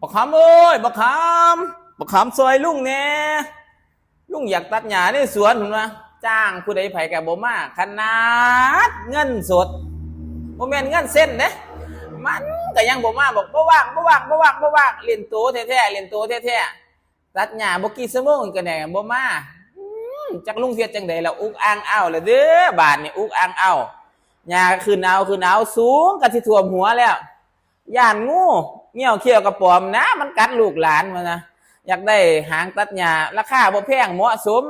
บักขามเอ้ยบักขามบักขามซอยลุงแน่ลุงอยากตัดหญ้าในสวนผมนะจ้างผู้ใดไผกับบ่มาขนาดเงินสดบ่แม่นเงินเส้นเด้มันก็ยังบ่มาบอกบ่ว่างบ่ว่างบ่ว่างบ่ว่างเล่นโตแท้ๆเล่นโตแท้ๆตัดหญ้าบ่กี่ชั่วโมงก็ได้บ่มาจักลุงเสียจังไดล่ะอุกอ่างอ้าวแล้วเด้อบาดนี่อุกอ่างอ้าวหญ้าขึ้นเอาขึ้นเอาสูงก็สิท่วมหัวแล้วย่านงู เงี้ยวเขี้ยวกระปอมนะ มันกัดลูกหลานมันนะอยากได้หางตัดหญ้าราคาบ่แพงเหมาะสม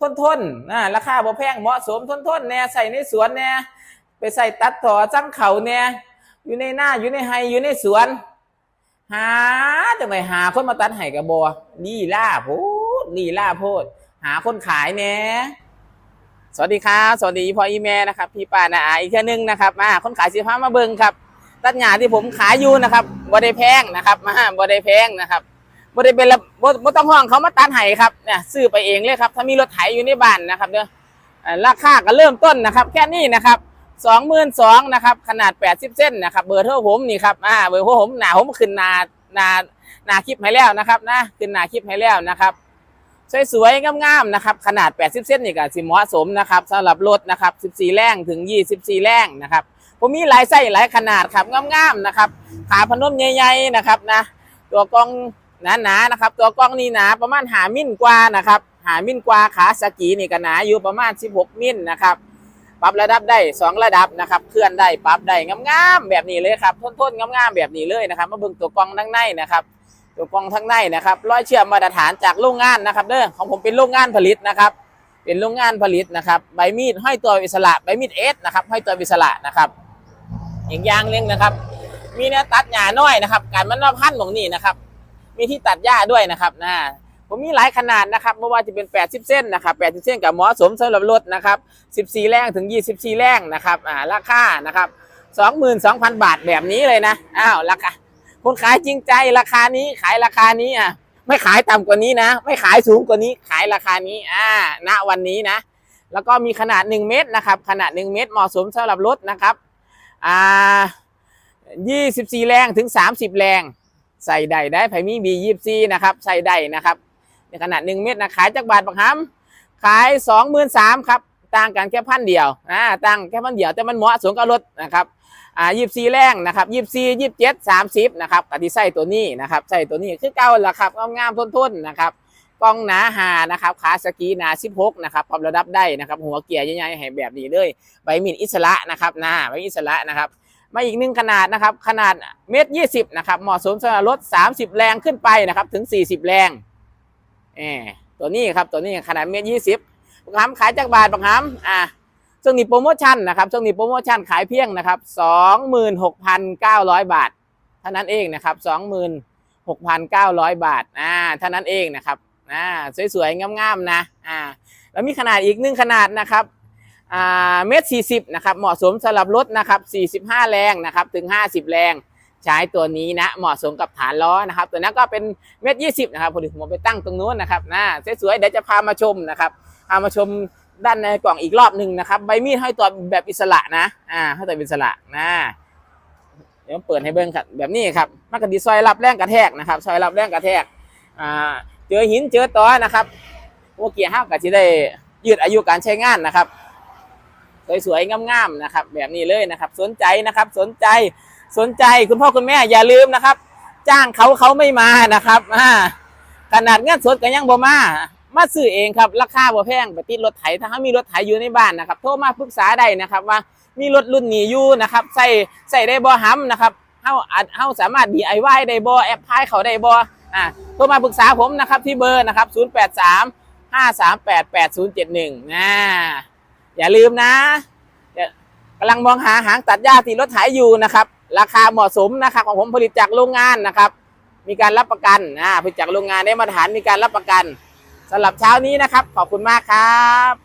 ทนทนๆนะราคาบ่แพงเหมาะสมทนทนๆแน่ใส่ในสวนแน่ไปใส่ตัดต่อจังเขาแน่อยู่ในหน้าอยู่ในไฮอยู่ในสวน หาจังไดหาคนมาตัดให้กระบอลีล่าโพดลีล่าโพด หาคนขายแน่สวัสดีครับ สวัสดีพ่ออีแม่นะครับ พี่ป้านาอาอีกแค่นึงนะครับมาคนขายสินค้ามาเบิ่งครับ ตัดหญ้าที่ผมขายอยู่นะครับบ่ได้แพงนะครับมาบ่ได้แพงนะครับบ่ได้เป็นระบ่บ่ต้องห้องเขามาตัดให้ครับเนี่ยซื้อไปเองเลยครับ ถ้ามีรถไถอยู่ในบ้านนะครับเด้อราคาก็เริ่มต้นนะครับ แค่นี้นะครับสองหมื่นสองนะครับขนาด80เส้นนะครับเบอร์โทรผมนี่ครับอ่าเบอร์โทรผมหนาผมขึ้นหนานาหนาคลิปให้แล้วนะครับนะขึ้นหนาคลิปให้แล้วนะครับสวยๆงามๆนะครับขนาด 80 เส้นนี่ก็สิเหมาะสมนะครับสำหรับรถนะครับ 14 แรงถึง 24 แรงนะครับ ผมมีหลายไส้หลายขนาดครับงามๆนะครับ ขาพนมใหญ่ๆนะครับนะ ตัวกล้องหนาๆนะครับ ตัวกล้องนี่หนาประมาณหามิลกว่านะครับหามิลกว่าขาสกีนี่ก็หนาอยู่ประมาณ 16 มิลนะครับปรับระดับได้ 2 ระดับนะครับ เคลื่อนได้ปรับได้งามๆแบบนี้เลยครับทนๆงามๆแบบนี้เลยนะครับ มาเบิ่งตัวกล้องทั้งในนะครับ ตัวกล้องทั้งในนะครับร้อยเชื่อมมาตรฐานจากโรงงานนะครับเด้อของผมเป็นโรงงานผลิตนะครับ เป็นโรงงานผลิตนะครับ ใบมีดห้อยตัวอิสระใบมีดเอสนะครับห้อยตัวอิสระนะครับ อีกอย่างหนึงนะครับ มีเนื้อตัดหญ้าน้อยนะครับ การมันมาพันตรงนี้นะครับ มีที่ตัดหญ้าด้วยนะครับนะผมมีหลายขนาดนะครับไม่ว่าจะเป็น 80 เส้นนะครับ80 เส้นกับเหมาะสมสำหรับรถนะครับ 14 แรงถึง 24 แรงนะครับอ่าราคานะครับ 22,000 บาทแบบนี้เลยนะอ้าวราคาคนขายจริงใจราคานี้ขายราคานี้อะไม่ขายต่ำกว่านี้นะ ไม่ขายสูงกว่านี้ขายราคานี้อ่าณวันนี้นะ แล้วก็มีขนาด 1 เมตรนะครับ ขนาด 1 เมตรเหมาะสมสำหรับรถนะครับ อ่ายี่สิบสี่แรงถึงสามสิบแรง ใส่ได้ได้ไผ่มีบียี่สี่นะครับ ใส่ได้นะครับในขนาดหนึ่งเม็ดนะขายจากบาทบักฮัมขายสองหมื่นสามครับต่างกันแค่พันเดียวอ่าต่างแค่พันเดียวแต่มันเหมาะสมกับรถนะครับอ่ายี่สี่แรงนะครับยี่สี่ยี่เจ็ดสามสิบนะครับกติใส่ตัวนี้นะครับใส่ตัวนี้คือเก่าละครับงามๆทนๆนะครับ กล้องหนาหานะครับขาสกีหนาสิบหกนะครับปรับระดับได้นะครับ หัวเกียร์ใหญ่ๆให้แบบนี้เลยใบมีดอิสระนะครับหน้าใบมีดอิสระนะครับมาอีกหนึ่งขนาดนะครับ ขนาดเมตรยี่สิบนะครับ เหมาะสมสำหรับรถสามสิบแรงขึ้นไปนะครับ ถึงสี่สิบแรงเออตัวนี้ครับ ตัวนี้ขนาดเมตรยี่สิบบังคับขายจากบาทบังคับอ่าช่วงนี้โปรโมชั่นนะครับช่วงนี้โปรโมชั่นขายเพียงนะครับสองหมื่นหกพันเก้าร้อยบาท เท่านั้นเองนะครับสองหมื่นหกพันเก้าร้อยบาท อ่า เท่านั้นเองนะครับ อ่าสวยๆงามๆนะอ่าแล้วมีขนาดอีกหนึ่งขนาดนะครับอ่าเมตรสี่สิบนะครับเหมาะสมสำหรับรถนะครับสี่สิบห้าแรงนะครับถึงห้าสิบแรงใช้ตัวนี้นะเหมาะสมกับฐานล้อนะครับ ตัวนั้นก็เป็นเมตรยี่สิบนะครับพอดีผมไปตั้งตรงนู้นนะครับนะสวยๆเดี๋ยวจะพามาชมนะครับพามาชมด้านในกล่องอีกรอบหนึ่งนะครับ ใบมีดให้ตัวแบบอิสระนะอ่าให้ตัวอิสระนะเดี๋ยวเปิดให้เบิ้งครับแบบนี้ครับมันก็ดีซอยรับแรงกระแทกนะครับซอยรับแรงกระแทกอ่า เจอหินเจอตอนะครับโอเกียร์ห้าวก็จะได้ยืดอายุการใช้งานนะครับ สวยๆงามๆนะครับ แบบนี้เลยนะครับ สนใจนะครับ สนใจสนใจคุณพ่อคุณแม่อย่าลืมนะครับ จ้างเขาเขาไม่มานะครับขนาดงินสดก็ยังบ่มามาซื้อเองครับราคาบ่แพงไปติดรถไถถ้าเขามีรถไถอยู่ในบ้านนะครับ โทรมาปรึกษาได้นะครับ ว่ามีรถรุ่นนี้อยู่นะครับใส่ใส่ได้บ่ห้ำนะครับเฮาอาจเฮาสามารถ DIY ได้บ่แอปพลายเขาได้บ่ อ่าโทรมาปรึกษาผมนะครับที่เบอร์นะครับ 083 538 8071นะอย่าลืมนะกำลังมองหาหางตัดหญ้าที่รถไถอยู่นะครับ ราคาเหมาะสมนะครับของผมผลิตจากโรงงานนะครับ มีการรับประกันนะผลิตจากโรงงานได้มาตรฐานมีการรับประกันสำหรับเช้านี้นะครับ ขอบคุณมากครับ